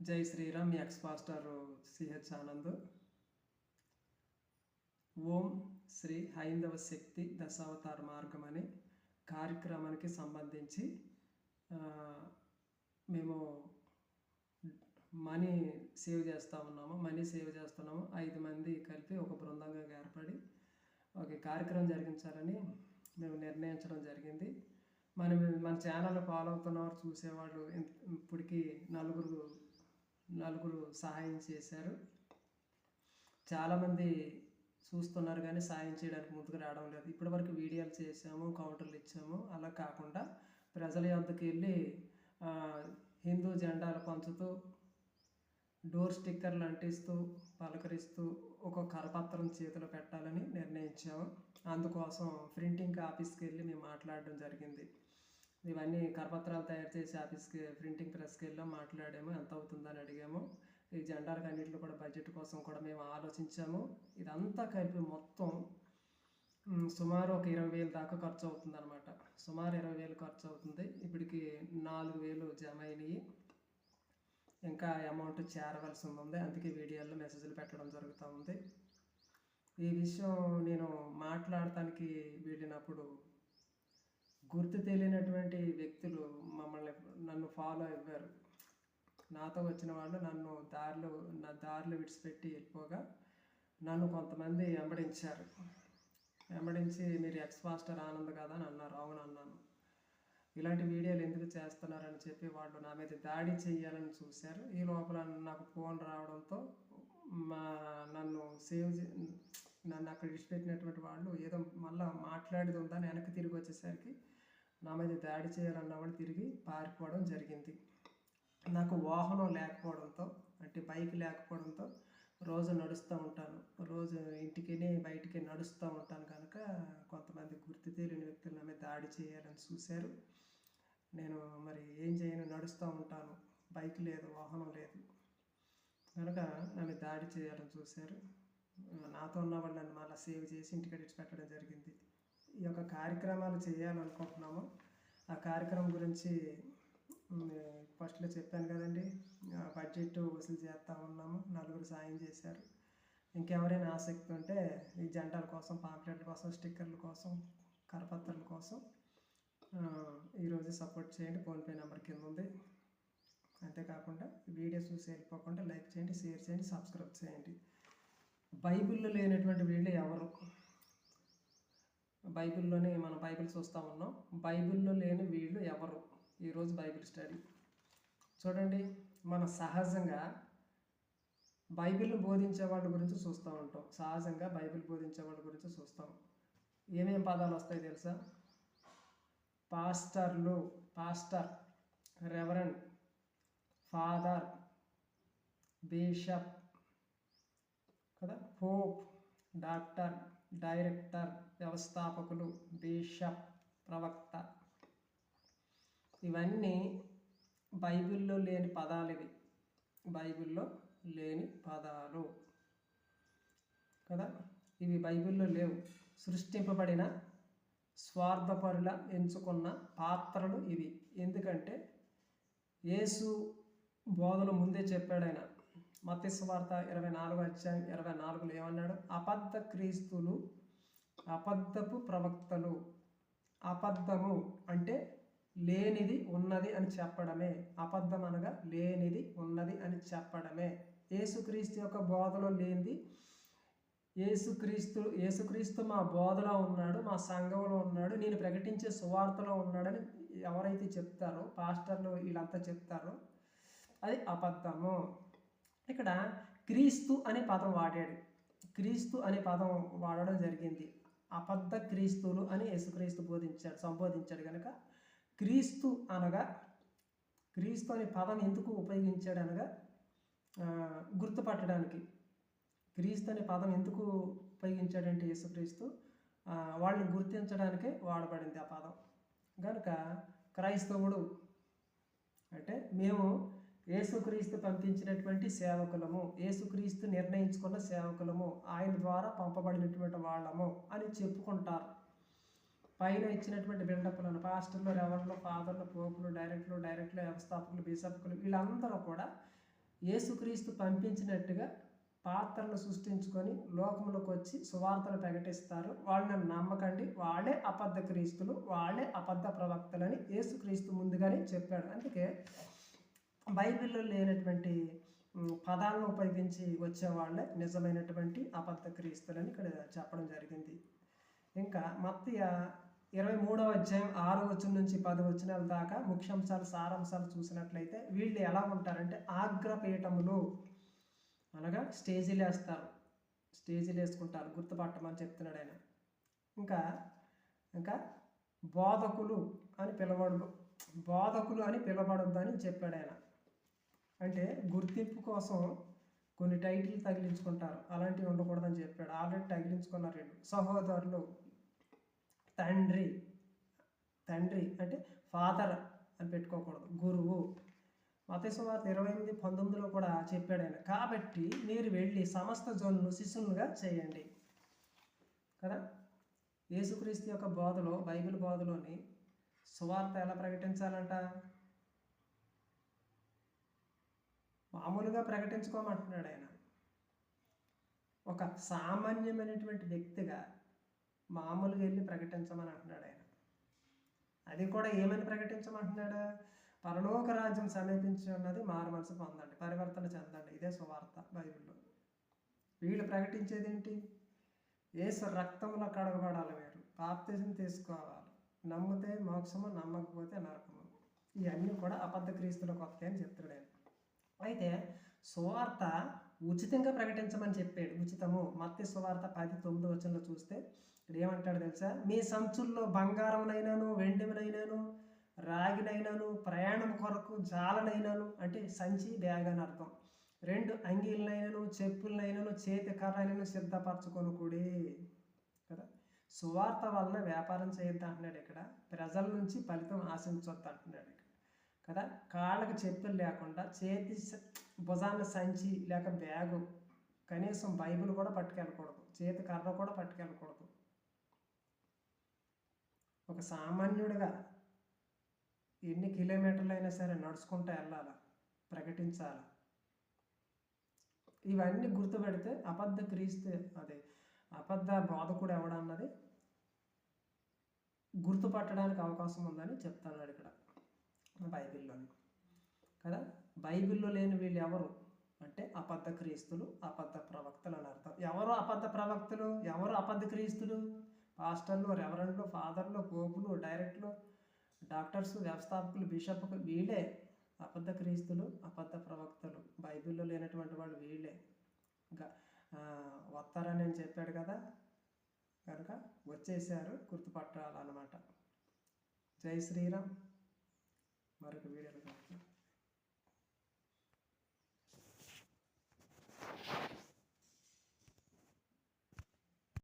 జై Shriram ex pastor CH Anand. ఓం శ్రీ హైందవ శక్తి దశావతార మార్గం అనే కార్యక్రమానికి సంబంధించి మేము మనీ సేవ్ చేస్తూ ఉన్నాము మనీ సేవ్ చేస్తున్నాము. ఐదు మంది కలిపి ఒక బృందంగా ఏర్పడి ఒక కార్యక్రమం జరిగించాలని మేము నిర్ణయించడం జరిగింది. మనం మన ఛానల్ ఫాలో అవుతున్నవారు చూసేవాళ్ళు ఇప్పటికీ నలుగురు నలుగురు సహాయం చేశారు. చాలామంది చూస్తున్నారు కానీ సాయం చేయడానికి ముందుకు రావడం లేదు. ఇప్పటివరకు వీడియోలు చేసాము కౌంటర్లు ఇచ్చాము. అలా కాకుండా ప్రజల యొద్దకు వెళ్ళి హిందూ జెండాలు పంచుతూ డోర్ స్టిక్కర్లు అంటిస్తూ పలకరిస్తూ ఒక కరపత్రం చేతిలో పెట్టాలని నిర్ణయించాము. అందుకోసం ప్రింటింగ్ ఆఫీస్కి వెళ్ళి మేము మాట్లాడడం జరిగింది. ఇవన్నీ కరపత్రాలు తయారు చేసి ఆఫీస్కి ప్రింటింగ్ ప్రెస్కి వెళ్ళాము మాట్లాడాము. ఎంత అవుతుందని అడిగాము. ఈ జెండాలకు అన్నింటిలో కూడా బడ్జెట్ కోసం కూడా మేము ఆలోచించాము. ఇదంతా కలిపి మొత్తం సుమారు ఒక ఇరవై వేలు దాకా ఖర్చు అవుతుంది అనమాట సుమారు ఇరవై వేలు ఖర్చు అవుతుంది. ఇప్పటికి నాలుగు వేలు జమ అయినాయి. ఇంకా అమౌంట్ చేరవలసి ఉంది. అందుకే వీడియోల్లో మెసేజ్లు పెట్టడం జరుగుతూ ఉంది. ఈ విషయం నేను మాట్లాడటానికి వెళ్ళినప్పుడు గుర్తు తెలియనటువంటి వ్యక్తులు మమ్మల్ని నన్ను ఫాలో అయ్యారు నాతో వచ్చిన వాళ్ళు నన్ను దారిలో నా దారిలో విడిచిపెట్టి వెళ్ళిపోగా నన్ను కొంతమంది వెంబడించారు. వెంబడించి మీరు ఎక్స్ మాస్టర్ ఆనంద్ కదా అని అన్నారు. అవును అన్నాను. ఇలాంటి వీడియోలు ఎందుకు చేస్తున్నారని చెప్పి వాళ్ళు నా మీద దాడి చేయాలని చూశారు. ఈ లోపల నాకు ఫోన్ రావడంతో మా నన్ను సేవ్ నన్ను అక్కడ విడిచిపెట్టినటువంటి వాళ్ళు ఏదో మళ్ళీ మాట్లాడేది ఉందని వెనక్కి తిరిగి వచ్చేసరికి నా మీద దాడి చేయాలన్న వాళ్ళు తిరిగి పారిపోవడం జరిగింది. నాకు వాహనం లేకపోవడంతో అంటే బైక్ లేకపోవడంతో రోజు నడుస్తూ ఉంటాను. రోజు ఇంటికినే బయటికి నడుస్తూ ఉంటాను కనుక కొంతమంది గుర్తు తెలియని వ్యక్తులు నా మీద దాడి చేయాలని చూశారు. నేను మరి ఏం చేయను నడుస్తూ ఉంటాను. బైక్ లేదు వాహనం లేదు కనుక నన్ను దాడి చేయాలని చూశారు. నాతో ఉన్న వాళ్ళు నన్ను మళ్ళీ సేవ్ చేసి ఇంటికి పెట్టడం జరిగింది. ఈ యొక్క కార్యక్రమాలు చేయాలనుకుంటున్నాము. ఆ కార్యక్రమం గురించి ఫస్ట్లో చెప్పాను కదండి ఆ బడ్జెట్ వసూలు చేస్తూ ఉన్నాము. నలుగురు సాయం చేశారు. ఇంకెవరైనా ఆసక్తి ఉంటే ఈ జెండాల కోసం పాంప్లెట్ల కోసం స్టిక్కర్ల కోసం కరపత్రాల కోసం ఈరోజు సపోర్ట్ చేయండి. ఫోన్పే నెంబర్ కింద ఉంది. అంతేకాకుండా వీడియో చూసి వెళ్ళిపోకుండా లైక్ చేయండి షేర్ చేయండి సబ్స్క్రైబ్ చేయండి. బైబిల్లో లేనటువంటి వీళ్ళు ఎవరు బైబిల్లోనే మనం బైబిల్ చూస్తూ ఉన్నాం. బైబిల్లో లేని వీళ్ళు ఎవరు? ఈరోజు బైబిల్ స్టడీ. చూడండి మనం సహజంగా బైబిల్ బోధించే వాళ్ళ గురించి చూస్తూ ఉంటాం. సహజంగా బైబిల్ బోధించే వాళ్ళ గురించి చూస్తాం. ఏమేం పదాలు వస్తాయి తెలుసా? పాస్టర్లు పాస్టర్ రెవరెండ్ ఫాదర్ బిషప్ కదా? పోప్ డాక్టర్ డైరెక్టర్ వ్యవస్థాపకులు బిషప్ ప్రవక్త. ఇవన్నీ బైబిల్లో లేని పదాలు ఇవి. బైబిల్లో లేని పదాలు. కదా? ఇవి బైబిల్లో లేవు. సృష్టింపబడిన స్వార్థపరుల ఎంచుకున్న పాత్రలు ఇవి. ఎందుకంటే యేసు బోధలు ముందే చెప్పాడు ఆయన మత్స్వార్త ఇరవై నాలుగు అధ్యాయం ఇరవై నాలుగులో ఏమన్నాడు? అబద్ధ క్రీస్తులు అబద్ధపు ప్రవక్తలు. అబద్ధము అంటే లేనిది ఉన్నది అని చెప్పడమే. అబద్ధం అనగా లేనిది ఉన్నది అని చెప్పడమే. యేసుక్రీస్తు యొక్క బోధలో లేనిది. యేసుక్రీస్తు యేసుక్రీస్తు మా బోధలో ఉన్నాడు మా సంఘంలో ఉన్నాడు నేను ప్రకటించే సువార్తలో ఉన్నాడని ఎవరైతే చెప్తారో పాస్టర్లు వీళ్ళంతా చెప్తారో అది అబద్ధము. ఇక్కడ క్రీస్తు అనే పదం వాడాడు. క్రీస్తు అనే పదం వాడడం జరిగింది. అబద్ధ క్రీస్తులు అని యేసుక్రీస్తు బోధించాడు సంబోధించాడు కనుక క్రీస్తు అనగా క్రీస్తు అనే పదం ఎందుకు ఉపయోగించాడు అనగా గుర్తుపట్టడానికి. క్రీస్తు అనే పదం ఎందుకు ఉపయోగించాడంటే యేసుక్రీస్తు వాళ్ళని గుర్తించడానికే వాడబడింది ఆ పదం. కనుక క్రైస్తవుడు అంటే మేము యేసుక్రీస్తు పంపించినటువంటి సేవకులము యేసుక్రీస్తు నిర్ణయించుకున్న సేవకులము ఆయన ద్వారా పంపబడినటువంటి వాళ్ళము అని చెప్పుకుంటారు. పైన ఇచ్చినటువంటి బిల్డప్లను పాస్టర్లు రెవర్లు ఫాదర్లు పోపులు డైరెక్టర్లు డైరెక్టర్లు వ్యవస్థాపకులు బిషప్కులు వీళ్ళందరూ కూడా యేసుక్రీస్తు పంపించినట్టుగా పాత్రలు సృష్టించుకొని లోకములకు వచ్చి సువార్తలు ప్రకటిస్తారు. వాళ్ళని నమ్మకండి. వాళ్ళే అబద్ధ క్రీస్తులు. వాళ్ళే అబద్ధ ప్రవక్తలని యేసుక్రీస్తు ముందుగానే చెప్పాడు. అందుకే బైబిల్లో లేనటువంటి పదాలను ఉపయోగించి వచ్చేవాళ్ళే నిజమైనటువంటి అబద్ధ క్రీస్తులని ఇక్కడ చెప్పడం జరిగింది. ఇంకా మత్తయ ఇరవై మూడవ అధ్యాయం ఆరు వచ్చిన నుంచి పది వచనాల దాకా ముఖ్యాంశాలు సారాంశాలు చూసినట్లయితే వీళ్ళు ఎలా ఉంటారంటే ఆగ్రపీఠములు అనగా స్టేజీలు వేస్తారు. స్టేజీలు వేసుకుంటారు గుర్తుపట్టమని చెప్తున్నాడు ఆయన. ఇంకా ఇంకా బోధకులు అని పిలవడు బోధకులు అని పిలవడొద్దని చెప్పాడు ఆయన. అంటే గుర్తింపు కోసం కొన్ని టైటిల్ తగిలించుకుంటారు. అలాంటివి ఉండకూడదని చెప్పాడు. ఆల్రెడీ తగిలించుకున్నారు రెండు. సహోదరులు తండ్రి తండ్రి అంటే ఫాదర్ అని పెట్టుకోకూడదు. గురువు. మతేశ్వార్త ఇరవై ఎనిమిది పంతొమ్మిదిలో కూడా చెప్పాడు ఆయన. కాబట్టి మీరు వెళ్ళి సమస్త జనులు శిష్యులుగా చేయండి. కదా? యేసుక్రీస్తు యొక్క బోధలో బైబిల్ బోధలోని సువార్త ఎలా ప్రకటించాలంట? మామూలుగా ప్రకటించుకోమంటున్నాడు ఆయన. ఒక సామాన్యమైనటువంటి వ్యక్తిగా మామూలుగా వెళ్ళి ప్రకటించమని అంటున్నాడు ఆయన. అది కూడా ఏమని ప్రకటించమంటున్నాడు? పరలోక రాజ్యం సమీపించి ఉన్నది మారు మనసు పొందండి పరివర్తన చెందండి. ఇదే సువార్త బైబిల్లో. వీళ్ళు ప్రకటించేది ఏంటి ఏసు రక్తంలో కడగబడాలి మీరు. బాప్తిజం తీసుకోవాలి. నమ్మితే మోక్షము నమ్మకపోతే నరకము. ఇవన్నీ కూడా అబద్ధ క్రీస్తుల కొత్త అని చెప్తాడు ఆయన. అయితే సువార్త ఉచితంగా ప్రకటించమని చెప్పాడు. ఉచితము. మత్తి సువార్త పది తొమ్మిది వచనంలో చూస్తే ఇక్కడ ఏమంటాడు తెలుసా? మీ సంచుల్లో బంగారంనైనాను వెండినైనాను రాగినైనాను ప్రయాణం కొరకు జాలనైనాను అంటే సంచి బ్యాగ్ అని అర్థం. రెండు అంగీలనైనాను చెప్పులనైనాను చేతి కర్రనైనా సిద్ధపరచుకొనుకుడి కదా? సువార్త వలన వ్యాపారం చేయొద్దు అంటున్నాడు ఇక్కడ. ప్రజల నుంచి ఫలితం ఆశించొద్దు అంటున్నాడు కదా? కాళ్ళకి చెప్పులు లేకుండా చేతి భుజాన సంచి లేక బ్యాగు కనీసం బైబిల్ కూడా పట్టుకెళ్ళకూడదు. చేతి కర్ర కూడా పట్టుకెళ్ళకూడదు. ఒక సామాన్యుడిగా ఎన్ని కిలోమీటర్లు అయినా సరే నడుచుకుంటూ వెళ్ళాలి? ప్రకటించాలి? ఇవన్నీ గుర్తుపెడితే అబద్ధ క్రీస్తు అదే అబద్ధ బోధకుడు ఎవడన్నది గుర్తుపట్టడానికి అవకాశం ఉందని చెప్తున్నాడు ఇక్కడ. బైబిల్లోని. కదా? బైబిల్లో లేని వీళ్ళు ఎవరు? అంటే అబద్ధ క్రీస్తులు అబద్ధ ప్రవక్తలు అని అర్థం. ఎవరు అబద్ధ ప్రవక్తలు? ఎవరు అబద్ధ క్రీస్తులు? పాస్టర్లు రెవరెండ్లు ఫాదర్లు పోపులు డైరెక్ట్లు డాక్టర్స్ వ్యవస్థాపకులు బిషప్లు వీళ్ళే అబద్ధ క్రీస్తులు అబద్ధ ప్రవక్తలు. బైబిల్లో లేనటువంటి వాళ్ళు వీళ్ళే. ఇంకా వస్తారని నేను చెప్పాడు కదా? కనుక వచ్చేసారు గుర్తుపట్టాలన్నమాట. జై శ్రీరామ్. మరొక వీడియోలో కలుగుతాం